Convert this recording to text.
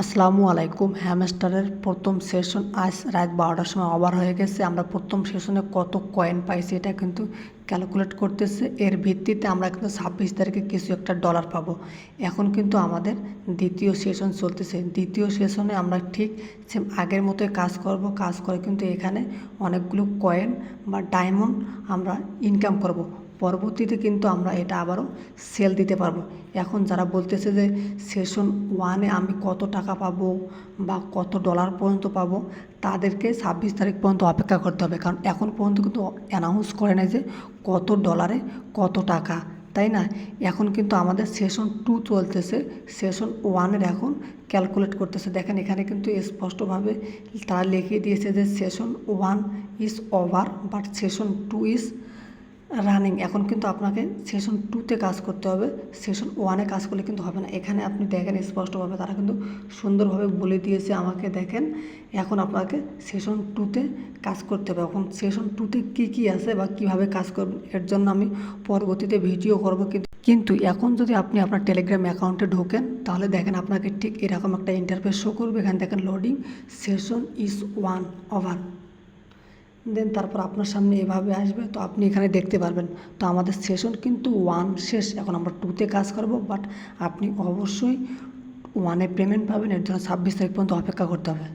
আসসালামু আলাইকুম। হ্যামস্টারের প্রথম সেশন আজ রাত বারোটার সময় ওভার হয়ে গেছে। আমরা প্রথম সেশনে কত কয়েন পাইছি এটা কিন্তু ক্যালকুলেট করতেছে। এর ভিত্তিতে আমরা কিন্তু ছাব্বিশ তারিখে কিছু একটা ডলার পাবো। এখন কিন্তু আমাদের দ্বিতীয় সেশন চলতেছে। দ্বিতীয় সেশনে আমরা ঠিক সেম আগের মতোই কাজ করব। কাজ করে কিন্তু এখানে অনেকগুলো কয়েন বা ডায়মন্ড আমরা ইনকাম করব। পরবর্তীতে কিন্তু আমরা এটা আবারও সেল দিতে পারব। এখন যারা বলতেছে যে সেশন ওয়ানে আমি কত টাকা পাবো বা কত ডলার পর্যন্ত পাবো, তাদেরকে ছাব্বিশ তারিখ পর্যন্ত অপেক্ষা করতে হবে। কারণ এখন পর্যন্ত কিন্তু অ্যানাউন্স করে নাই যে কত ডলারে কত টাকা, তাই না? এখন কিন্তু আমাদের সেশন টু চলতেছে। সেশন ওয়ানের এখন ক্যালকুলেট করতেছে। দেখেন এখানে কিন্তু স্পষ্টভাবে তারা লিখিয়ে দিয়েছে যে session one is over but session two is running এখন কিন্তু আপনাকে সেশন টুতে কাজ করতে হবে। সেশন ওয়ানে কাজ করলে কিন্তু হবে না। এখানে আপনি দেখেন স্পষ্টভাবে, তারা কিন্তু সুন্দরভাবে বলে দিয়েছে আমাকে, দেখেন, এখন আপনাকে সেশন টুতে কাজ করতে হবে। এখন সেশন টুতে কী কী আছে বা কীভাবে কাজ করবেন এর জন্য আমি পরবর্তীতে ভিডিও করব কিন্তু কিন্তু এখন যদি আপনি আপনার টেলিগ্রাম অ্যাকাউন্টে ঢোকেন, তাহলে দেখেন আপনাকে ঠিক এরকম একটা ইন্টারফেস শো করবে। এখানে দেখেন loading session is one over then তারপর আপনার সামনে এভাবে আসবে, তো আপনি এখানে দেখতে পারবেন। তো আমাদের সেশন কিন্তু ওয়ান শেষ, এখন আমরা টুতে কাজ করব বাট আপনি অবশ্যই ওয়ানে পেমেন্ট পাবেন, এর জন্য ছাব্বিশ তারিখ পর্যন্ত অপেক্ষা করতে হবে।